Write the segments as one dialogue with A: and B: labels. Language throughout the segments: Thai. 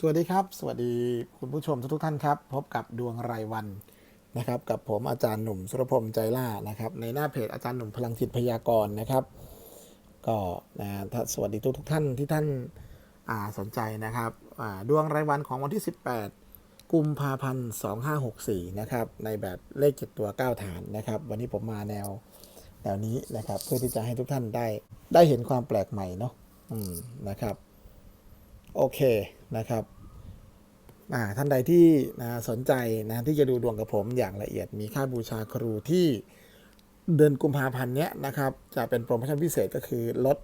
A: สวัสดีครับ สวัสดีคุณผู้ชมทุกท่านครับ พบกับดวงรายวันนะครับ กับผมอาจารย์หนุ่มสุรพงษ์ใจล่านะครับ ในหน้าเพจอาจารย์หนุ่มพลังจิตพยากรณ์นะครับ ก็นะสวัสดีทุกๆท่านที่ท่านาสนใจนะครับดวงรายวันของวันที่ 18 กุมภาพันธ์ 2564 นะครับ ในแบบเลข7ตัว 9 ฐานนะครับ วันนี้ผมมาแนวแนวนี้นะครับ เพื่อที่จะให้ทุกท่านได้ได้เห็นความแปลกใหม่เนาะนะครับ โอเค นะครับท่านใดที่นะสนใจนะที่จะดูดวงกับผมอย่างละเอียดมีค่าบูชาครูที่เดือนกุมภาพันธ์เนี้ยนะครับจะเป็นโปรโมชั่นพิเศษก็คือลด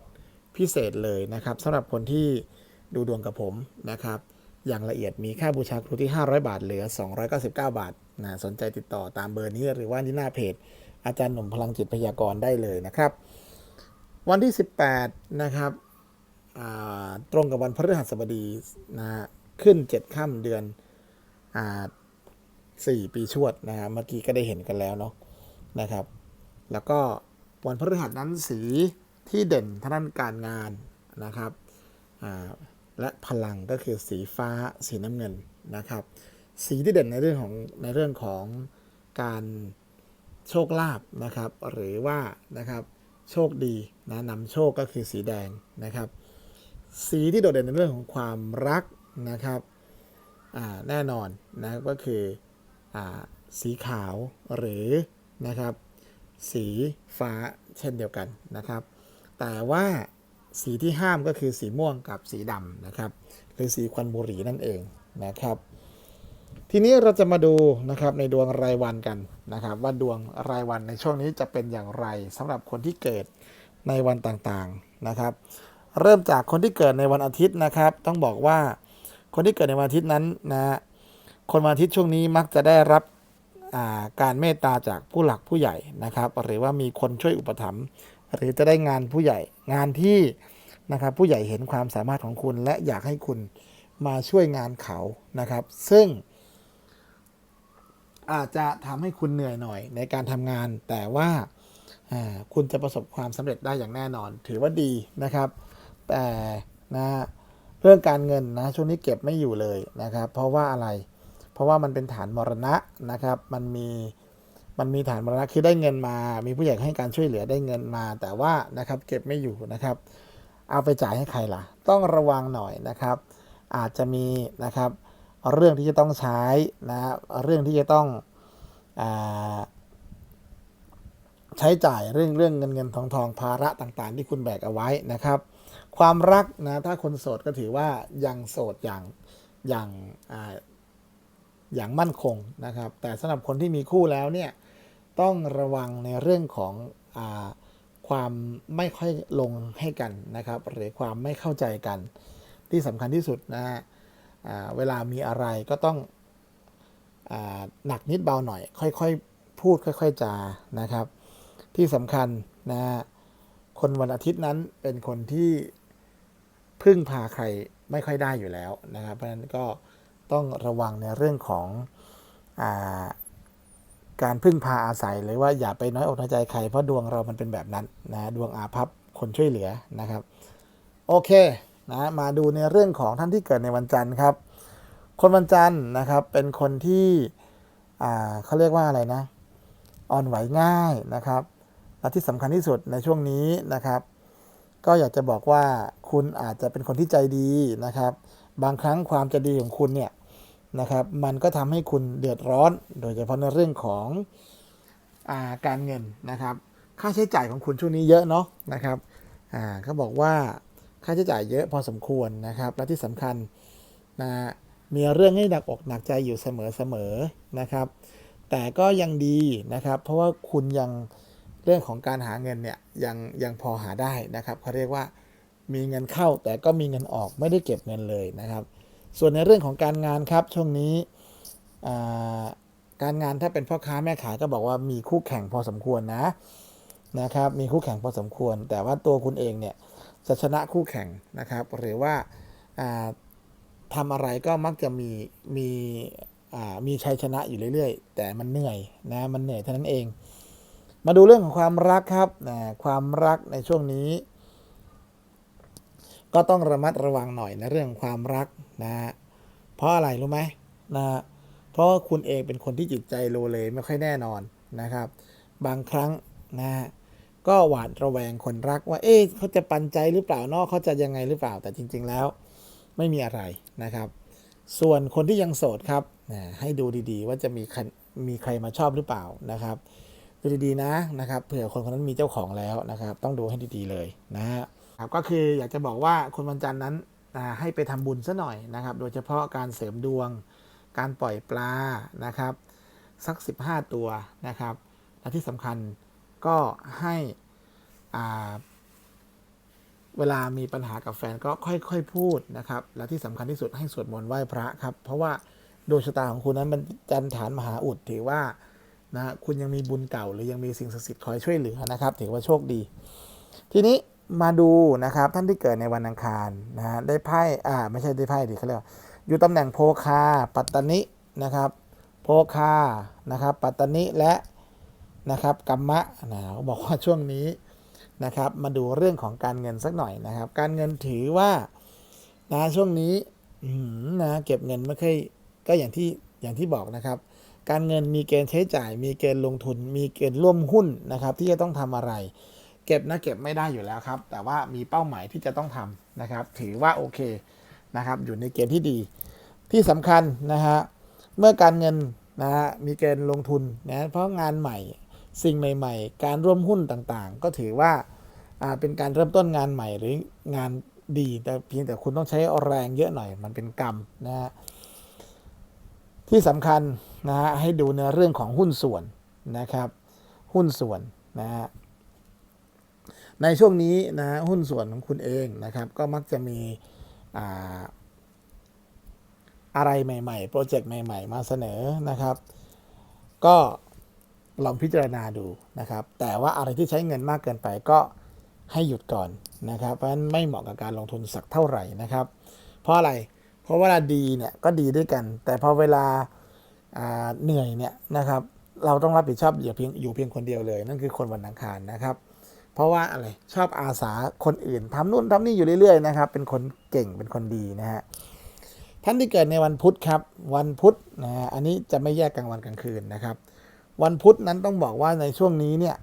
A: พิเศษเลยนะครับสำหรับคนที่ดูดวงกับผมนะครับ อย่างละเอียดมีค่าบูชาครูที่ 500 บาทเหลือ 299 บาทนะสนใจติดต่อตามเบอร์นี้หรือว่าที่หน้าเพจ อาจารย์หนุ่มพลังจิตพยากรณ์ได้เลยนะครับ วันที่ 18 นะครับ ตรงกับวันพฤหัสบดีนะฮะขึ้นเจ็ดค่ำเดือนอ่าสี่ปีชวดนะฮะเมื่อกี้ก็ได้เห็นกันแล้วเนาะนะครับ แล้วก็วันพฤหัสนั้นสีที่เด่นทางด้านการงานนะครับและพลังก็คือสีฟ้าสีน้ำเงินนะครับ สีที่เด่นในเรื่องของในเรื่องของการโชคลาภนะครับ หรือว่านะครับโชคดีนะนำโชคก็คือสีแดงนะครับ สีที่โดดเด่นในเรื่องของความรักนะครับแน่นอนนะก็คืออสีขาวหรือนะครับ สีฟ้าเช่นเดียวกันนะครับ แต่ว่าสีที่ห้ามก็คือสีม่วงกับสีดำนะครับ หรือสีควันบุหรี่นั่นเองนะครับ ทีนี้เราจะมาดูนะครับในดวงรายวันกันนะครับ ว่าดวงรายวันในช่วงนี้จะเป็นอย่างไรสำหรับคนที่เกิดในวันต่างๆนะครับ เริ่มจากคนที่เกิดในวันอาทิตย์นะครับ ต้องบอกว่าคนที่เกิดในวันอาทิตย์นั้นนะคนวันอาทิตย์ช่วงนี้มักจะได้รับาการเมตตาจากผู้หลักผู้ใหญ่นะครับ หรือว่ามีคนช่วยอุปถัมภ์หรือจะได้งานผู้ใหญ่ งานที่นะครับผู้ใหญ่เห็นความสามารถของคุณ และอยากให้คุณมาช่วยงานเขานะครับ ซึ่ง อาจจะทำให้คุณเหนื่อยหน่อยในการทำงาน แต่ว่าอ่าคุณจะประสบความสำเร็จได้อย่างแน่นอน ถือว่าดีนะครับ แต่นะเรื่องการเงินนะช่วงนี้เก็บไม่อยู่เลยนะครับ เพราะว่าอะไร เพราะว่ามันเป็นฐานมรณะนะครับ มันมีมันมีฐานมรณะคือได้เงินมา มีผู้ใหญ่ให้การช่วยเหลือได้เงินมา แต่ว่านะครับเก็บไม่อยู่นะครับ เอาไปจ่ายให้ใครล่ะ ต้องระวังหน่อยนะครับ อาจจะมีนะครับ เรื่องที่จะต้องใช้นะเรื่องที่จะต้องอ่า ใช้จ่ายเรื่องเรื่องเงินเงินทองทองภาระต่างๆ ที่คุณแบกเอาไว้นะครับ ความรักนะถ้าคนโสดก็ถือว่ายังโสดอย่างอย่างอ่าอย่างมั่นคงนะครับ แต่สำหรับคนที่มีคู่แล้วเนี่ยต้องระวังในเรื่องของอความไม่ค่อยลงให้กันนะครับ หรือความไม่เข้าใจกัน ที่สำคัญที่สุดนะฮะเวลามีอะไรก็ต้องอหนักนิดเบาหน่อย ค่อยๆ พูดค่อย ๆจานะครับ ที่สำคัญนะคนวันอาทิตย์นั้นเป็นคนที่พึ่งพาใครไม่ค่อยได้อยู่แล้วนะครับ เพราะฉะนั้นก็ต้องระวังในเรื่องของอาการพึ่งพาอาศัยหรือว่าอย่าไปน้อยอกน้อยใจใครเพราะดวงเรามันเป็นแบบนั้นนะดวงอาภัพคนช่วยเหลือนะครับ โอเคนะมาดูในเรื่องของท่านที่เกิดในวันจันทร์ครับ คนวันจันทร์นะครับเป็นคนที่เขาเรียกว่าอะไรนะ อ่อนไหวง่ายนะครับ และที่สำคัญที่สุดในช่วงนี้นะครับ ก็อยากจะบอกว่าคุณอาจจะเป็นคนที่ใจดีนะครับ บางครั้งความใจดีของคุณเนี่ยนะครับ มันก็ทำให้คุณเดือดร้อน โดยเฉพาะในเรื่องของอาการเงินนะครับ ค่าใช้จ่ายของคุณช่วงนี้เยอะเนาะนะครับอ่าเขาบอกว่าค่าใช้จ่ายเยอะพอสมควรนะครับ และที่สำคัญนะมีเรื่องให้หนักอกหนักใจอยู่เสมอๆนะครับ แต่ก็ยังดีนะครับ เพราะว่าคุณยัง เรื่องของการหาเงินเนี่ยยังยังพอหาได้นะครับเขาเรียกว่ามีเงินเข้าแต่ก็มีเงินออกไม่ได้เก็บเงินเลยนะครับ ส่วนในเรื่องของการงานครับช่วงนี้การงานถ้าเป็นพ่อค้าแม่ขายก็บอกว่ามีคู่แข่งพอสมควรนะนะครับมีคู่แข่งพอสมควร แต่ว่าตัวคุณเองเนี่ยจะชนะคู่แข่งนะครับ หรือว่าอ่าทำอะไรก็มักจะมีมีมีชัยชนะอยู่เรื่อยๆ แต่มันเหนื่อยนะมันเหนื่อยเท่านั้นเอง มาดูเรื่องของความรักครับนะความรักในช่วงนี้ ก็ต้องระมัดระวังหน่อยในเรื่องความรักนะฮะราะอะไรรู้ไหมนะเพราะว่าคุณเองเป็นคนที่จิตใจโลเลไม่ค่อยแน่นอนนะครับ บางครั้งนะก็หวาดระแวงคนรักว่า เอ๊ะเขาจะปันใจหรือเปล่าเนอกเขาจะยังไงหรือเปล่าแต่จริง ๆ แล้ว ไม่มีอะไรนะครับ ส่วนคนที่ยังโสดครับนะให้ดูดีๆ ว่าจะมีมีใครมาชอบหรือเปล่านะครับ ดูดีๆนะนะครับเผื่อคนคนนั้นมีเจ้าของแล้วนะครับ ต้องดูให้ดีๆเลยนะฮะครับก็คืออยากจะบอกว่าคนวันจันทร์นั้นให้ไปทำบุญซะหน่อยนะครับ โดยเฉพาะการเสริมดวง การปล่อยปลานะครับ สัก 15 ตัวนะครับ และที่สำคัญก็ให้อ่าเวลามีปัญหากับแฟนก็ค่อยๆพูดนะครับ และที่สำคัญที่สุดให้สวดมนต์ไหว้พระครับ เพราะว่าดวงชะตาของคุณนั้นมันจันฐานมหาอุดถือว่า นะคุณยังมีบุญเก่าหรือยังมีสิ่งศักดิ์สิทธิ์คอยช่วยเหลือนะครับ ถือว่าโชคดี ทีนี้มาดูนะครับท่านที่เกิดในวันอังคารนะฮะได้ไพ่อ่าไม่ใช่ได้ไพ่ดิเขาเรียกอยู่ตำแหน่งโพคา ปัตตนินะครับ โพคานะครับปัตตนิและนะครับกัมมะนะเขาบอกว่าช่วงนี้นะครับ มาดูเรื่องของการเงินสักหน่อยนะครับ การเงินถือว่านะช่วงนี้นะเก็บเงินไม่ค่อยก็อย่างที่อย่างที่บอกนะครับ การเงินมีเกณฑ์ใช้จ่าย มีเกณฑ์ลงทุน มีเกณฑ์ร่วมหุ้นนะครับ ที่จะต้องทำอะไร เก็บนะเก็บไม่ได้อยู่แล้วครับ แต่ว่ามีเป้าหมายที่จะต้องทำนะครับ ถือว่าโอเคนะครับ อยู่ในเกณฑ์ที่ดี ที่สำคัญนะฮะเมื่อการเงินนะฮะมีเกณฑ์ลงทุนนะเพราะงานใหม่สิ่งใหม่ ๆ การร่วมหุ้นต่างๆ ก็ถือว่าอ่าเป็นการเริ่มต้นงานใหม่หรืองานดีแต่เพียงแต่คุณต้องใช้แรงเยอะหน่อยมันเป็นกรรมนะฮะที่สำคัญ นะฮะให้ดูในเรื่องของหุ้นส่วนนะครับ หุ้นส่วนนะฮะในช่วงนี้นะหุ้นส่วนของคุณเองนะครับ ก็มักจะมีอ่าอะไรใหม่ๆ โปรเจกต์ใหม่ ๆ มาเสนอนะครับ ก็ลองพิจารณาดูนะครับ แต่ว่าอะไรที่ใช้เงินมากเกินไปก็ให้หยุดก่อนนะครับ เพราะฉะนั้นไม่เหมาะกับการลงทุนสักเท่าไหร่นะครับ เพราะอะไร เพราะเวลาดีเนี่ยก็ดีด้วยกัน แต่พอเวลา เหนื่อยเนี่ยนะครับเราต้องรับผิดชอบอยู่เพียงอยู่เพียงคนเดียวเลย นั่นคือคนวันอังคารนะครับ เพราะว่าอะไรชอบอาสาคนอื่นทำนู่นทำนี่อยู่เรื่อยๆนะครับ เป็นคนเก่งเป็นคนดีนะฮะท่านที่เกิดในวันพุธครับ วันพุธนะฮะอันนี้จะไม่แยกกลางวันกลางคืนนะครับ วันพุธนั้นต้องบอกว่าในช่วงนี้เนี่ย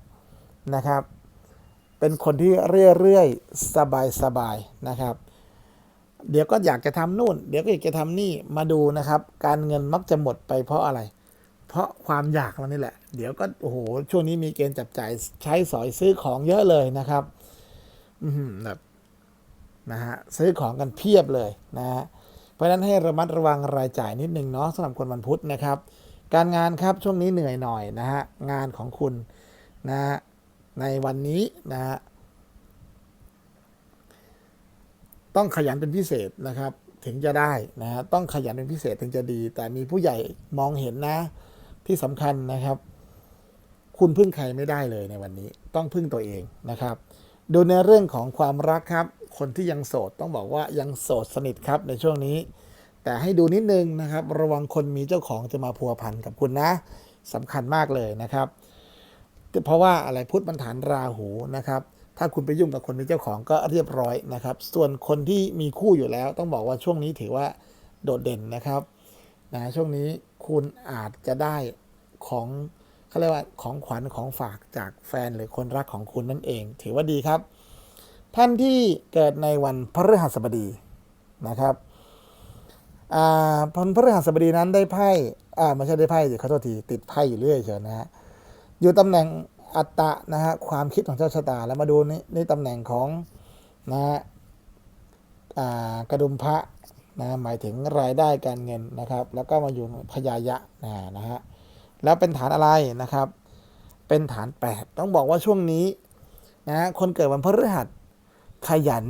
A: นะครับ เป็นคนที่เรื่อยๆสบายๆนะครับ เดี๋ยวก็อยากจะทำนู่น เดี๋ยวก็อยากจะทำนี่มาดูนะครับ การเงินมักจะหมดไปเพราะอะไร เพราะความอยากเรานี่แหละ เดี๋ยวก็โอ้โหช่วงนี้มีเกณฑ์จับจ่ายใช้สอยซื้อของเยอะเลยนะครับ อือหือแบบนะฮะซื้อของกันเพียบเลยนะฮะเพราะฉะนั้นให้ระมัดระวังรายจ่ายนิดนึงเนาะสำหรับคนวันพุธนะครับ การงานครับช่วงนี้เหนื่อยหน่อยนะฮะงานของคุณนะฮะในวันนี้นะฮะ ต้องขยันเป็นพิเศษนะครับถึงจะได้นะฮะต้องขยันเป็นพิเศษถึงจะดี แต่มีผู้ใหญ่มองเห็นนะที่สำคัญนะครับ คุณพึ่งใครไม่ได้เลยในวันนี้ ต้องพึ่งตัวเองนะครับ ดูในเรื่องของความรักครับ คนที่ยังโสดต้องบอกว่ายังโสดสนิทครับในช่วงนี้ แต่ให้ดูนิดนึงนะครับ ระวังคนมีเจ้าของจะมาพัวพันกับคุณนะสำคัญมากเลยนะครับ เพราะว่าอะไรพุทธมันฐานราหูนะครับ ถ้าคุณไปยุ่งกับคนมีเจ้าของก็เรียบร้อยนะครับ ส่วนคนที่มีคู่อยู่แล้ว ต้องบอกว่าช่วงนี้ถือว่าโดดเด่นนะครับนะช่วงนี้คุณอาจจะได้ของเขาเรียกว่าของขวัญของฝากจากแฟนหรือคนรักของคุณนั่นเอง ถือว่าดีครับ ท่านที่เกิดในวันพฤหัสบดีนะครับอ่าวันพฤหัสบดีนั้นได้ไพ่อ่าไม่ใช่ได้ไพ่สิขอโทษทีติดไพ่อยู่เรื่อยเชียวนะฮะอยู่ตำแหน่ง อัตตะนะฮะความคิดของเจ้าชะตาแล้วมาดูนี่นี่ตำแหน่งของนะฮะกระดุมพระนะหมายถึงรายได้การเงินนะครับ แล้วก็มาอยู่พยายะนะนะฮะแล้วเป็นฐานอะไรนะครับ เป็นฐาน 8 ต้องบอกว่าช่วงนี้นะฮะคนเกิดวันพฤหัสขยัน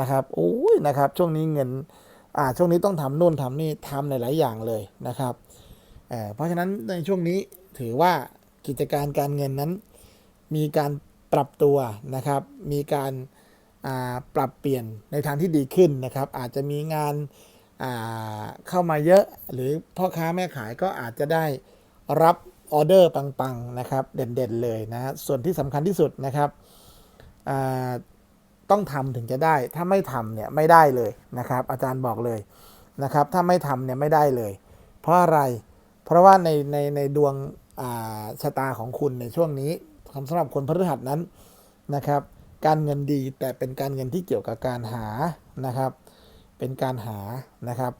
A: นะครับโอ้ยนะครับ ช่วงนี้เงินอ่าช่วงนี้ต้องทำนู่นทำนี่ทำหลาย ๆ อย่างเลยนะครับเเพราะฉะนั้นในช่วงนี้ถือว่ากิจการการเงินนั้น มีการปรับตัวนะครับ มีการาปรับเปลี่ยนในทางที่ดีขึ้นนะครับ อาจจะมีงานาเข้ามาเยอะ หรือพ่อค้าแม่ขายก็อาจจะได้รับออเดอร์ปังๆนะครับ เด่นๆเลยนะฮะส่วนที่สำคัญที่สุดนะครับต้องทำถึงจะได้ ถ้าไม่ทำเนี่ยไม่ได้เลยนะครับ อาจารย์บอกเลยนะครับ ถ้าไม่ทำเนี่ยไม่ได้เลย เพราะอะไร เพราะว่าในในในดวงชะตาของคุณในช่วงนี้ สำหรับคนพฤหัสนั้นนะครับ การเงินดีแต่เป็นการเงินที่เกี่ยวกับการหานะครับ เป็นการหานะครับ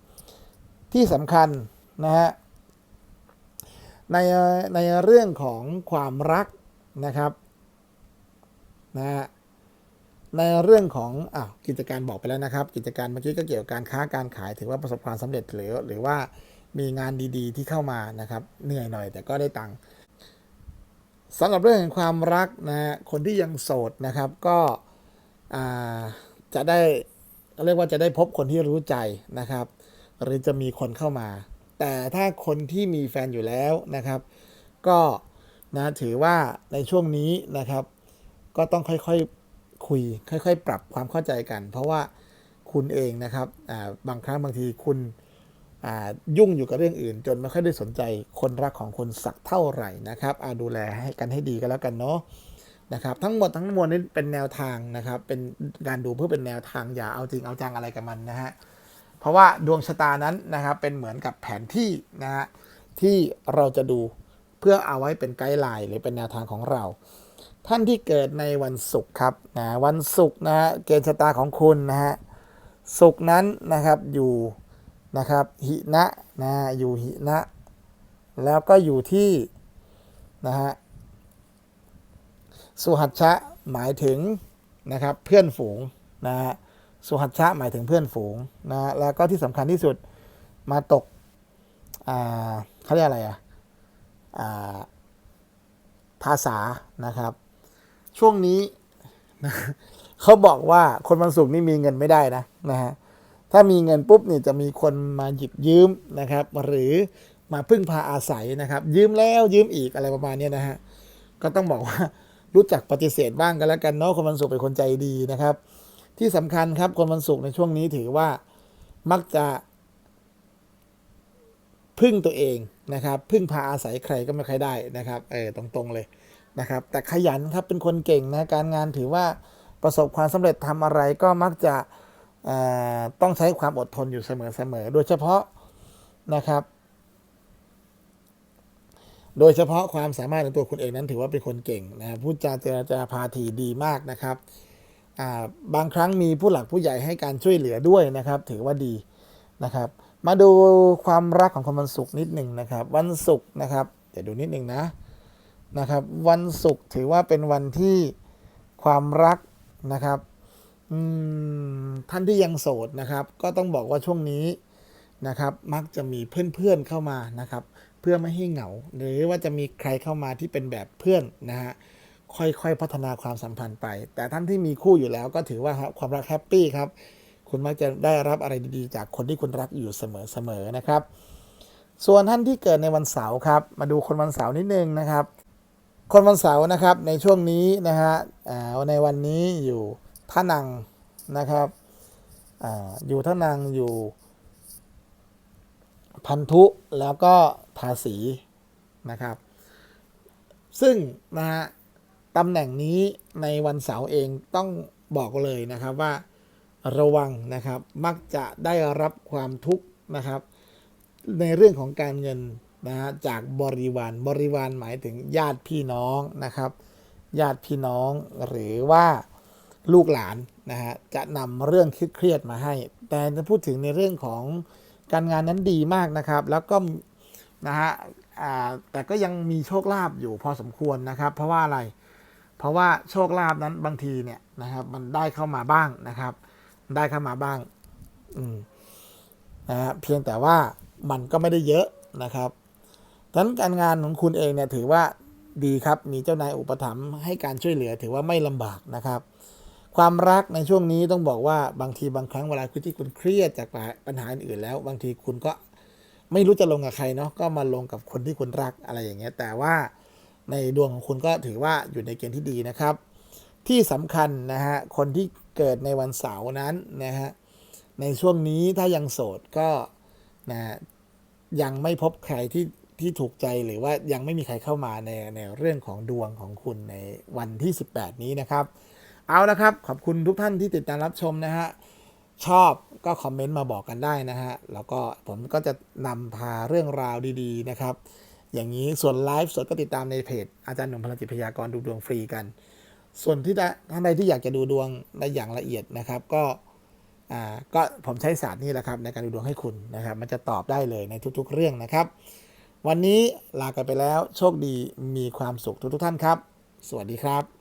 A: ที่สำคัญนะฮะในในเรื่องของความรักนะครับนะฮะในเรื่องของอะกิจการบอกไปแล้วนะครับ กิจการเมื่อกี้ก็เกี่ยวกับการค้าการขายถือว่าประสบความสำเร็จหรือหรือว่ามีงานดีๆที่เข้ามานะครับ เหนื่อยหน่อยแต่ก็ได้ตังค์ สำหรับเรื่องของความรักนะคนที่ยังโสดนะครับก็จะได้เรียกว่าจะได้พบคนที่รู้ใจนะครับ หรือจะมีคนเข้ามา แต่ถ้าคนที่มีแฟนอยู่แล้วนะครับ ก็นะถือว่าในช่วงนี้นะครับ ก็ต้องค่อยๆคุย ค่อย ๆ ปรับความเข้าใจกัน เพราะว่าคุณเองนะครับบางครั้งบางทีคุณ ยุ่งอยู่กับเรื่องอื่น จนไม่ค่อยได้สนใจคนรักของคุณสักเท่าไหร่นะครับดูแลให้กันให้ดีกันแล้วกันเนาะนะครับทั้งหมดทั้งมวลนี้เป็นแนวทางนะครับเป็นการดูเพื่อเป็นแนวทางอย่าเอาจริงเอาจังอะไรกับมันนะฮะเพราะว่าดวงชะตานั้นนะครับเป็นเหมือนกับแผนที่นะฮะที่เราจะดูเพื่อเอาไว้เป็นไกด์ไลน์หรือเป็นแนวทางของเรา ท่านที่เกิดในวันศุกร์ครับนะวันศุกร์นะฮะเกณฑ์ชะตาของคุณนะฮะศุกร์นั้นนะครับอยู่ นะครับหินะนะอยู่หินะแล้วก็อยู่ที่นะฮะสุหัชชะหมายถึงนะครับเพื่อนฝูงนะฮะสุหัชชะหมายถึงเพื่อนฝูงนะแล้วก็ที่สำคัญที่สุดมาตกอ่าเขาเรียกอะไรอะอ่าภาษานะครับ ช่วงนี้นะเขาบอกว่าคนวันศุกร์นี่มีเงินไม่ได้นะนะฮะ ถ้ามีเงินปุ๊บเนี่ยจะมีคนมาหยิบยืมนะครับ หรือมาพึ่งพาอาศัยนะครับ ยืมแล้วยืมอีกอะไรประมาณนี้นะฮะก็ต้องบอกว่ารู้จักปฏิเสธบ้างกันแล้วกันเนาะคนวันศุกร์เป็นคนใจดีนะครับ ที่สำคัญครับคนวันศุกร์ในช่วงนี้ถือว่ามักจะพึ่งตัวเองนะครับ พึ่งพาอาศัยใครก็ไม่ค่อยได้นะครับเออตรงๆเลยนะครับ แต่ขยันครับเป็นคนเก่งนะการงานถือว่าประสบความสำเร็จทำอะไรก็มักจะ ต้องใช้ความอดทนอยู่เสมอๆ โดยเฉพาะนะครับ โดยเฉพาะความสามารถของตัวคุณเองนั้นถือว่าเป็นคนเก่งนะพูดจาเจรจาพาทีดีมากนะครับาบางครั้งมีผู้หลักผู้ใหญ่ให้การช่วยเหลือด้วยนะครับ ถือว่าดีนะครับ มาดูความรักของคนวันศุกร์นิดหนึ่งนะครับ วันศุกร์นะครับเดี๋ยวดูนิดหนึ่งนะนะครับ วันศุกร์ถือว่าเป็นวันที่ความรักนะครับ ท่านที่ยังโสดนะครับ ก็ต้องบอกว่าช่วงนี้นะครับ มักจะมีเพื่อนๆเข้ามานะครับ เพื่อไม่ให้เหงา หรือว่าจะมีใครเข้ามาที่เป็นแบบเพื่อนนะฮะค่อยๆพัฒนาความสัมพันธ์ไป แต่ท่านที่มีคู่อยู่แล้วก็ถือว่าครับความรักแฮปปี้ครับ คุณมักจะได้รับอะไรดีๆ จากคนที่คุณรักอยู่เสมอๆนะครับ ส่วนท่านที่เกิดในวันเสาร์ครับ มาดูคนวันเสาร์นิดนึงนะครับ คนวันเสาร์นะครับในช่วงนี้นะฮะในวันนี้อยู่ ท่านังนะครับออยู่ท่านังอยู่ พันธุแล้วก็ทาสีนะครับ ซึ่งนะฮะตำแหน่งนี้ในวันเสาร์เองต้องบอกเลยนะครับว่าระวังนะครับมักจะได้รับความทุกข์นะครับ ในเรื่องของการเงินนะฮะจากบริวารบริวารหมายถึงญาติพี่น้องนะครับ ญาติพี่น้องหรือว่า ลูกหลานนะฮะจะนำเรื่องเครียดมาให้ แต่จะพูดถึงในเรื่องของการงานนั้นดีมากนะครับ แล้วก็นะฮะแต่ก็ยังมีโชคลาภอยู่พอสมควรนะครับ เพราะว่าอะไร เพราะว่าโชคลาภนั้นบางทีเนี่ยนะครับ มันได้เข้ามาบ้างนะครับ ได้เข้ามาบ้างอืมนะฮะเพียงแต่ว่ามันก็ไม่ได้เยอะนะครับดังนั้นการงานของคุณเองเนี่ยถือว่าดีครับ มีเจ้านายอุปถัมภ์ให้การช่วยเหลือถือว่าไม่ลำบากนะครับ ความรักในช่วงนี้ต้องบอกว่าบางทีบางครั้งเวลาคุณที่คุณเครียดจากปัญหาอื่นๆแล้ว บางทีคุณก็ไม่รู้จะลงกับใครเนาะก็มาลงกับคนที่คุณรักอะไรอย่างเงี้ย แต่ว่าในดวงของคุณก็ถือว่าอยู่ในเกณฑ์ที่ดีนะครับ ที่สำคัญนะฮะคนที่เกิดในวันเสาร์นั้นนะฮะในช่วงนี้ถ้ายังโสดก็นะยังไม่พบใครที่ที่ถูกใจหรือว่ายังไม่มีใครเข้ามาในในเรื่องของดวงของคุณในวันที่ 18 นี้นะครับ เอาละครับ ขอบคุณทุกท่านที่ติดตามรับชมนะฮะ ชอบก็คอมเมนต์มาบอกกันได้นะฮะ แล้วก็ผมก็จะนำพาเรื่องราวดีๆนะครับ อย่างนี้ส่วนไลฟ์สดก็ติดตามในเพจ อาจารย์หนุ่มพลังจิตพยากรดูดวงฟรีกัน ส่วนที่ท่านใดที่อยากจะดูดวงในอย่างละเอียดนะครับ ก็อ่าก็ผมใช้ศาสตร์นี่แหละครับในการดูดวงให้คุณนะครับ มันจะตอบได้เลยในทุกๆ เรื่องนะครับ วันนี้ลากันไปแล้วโชคดีมีความสุขทุกๆท่านครับ สวัสดีครับ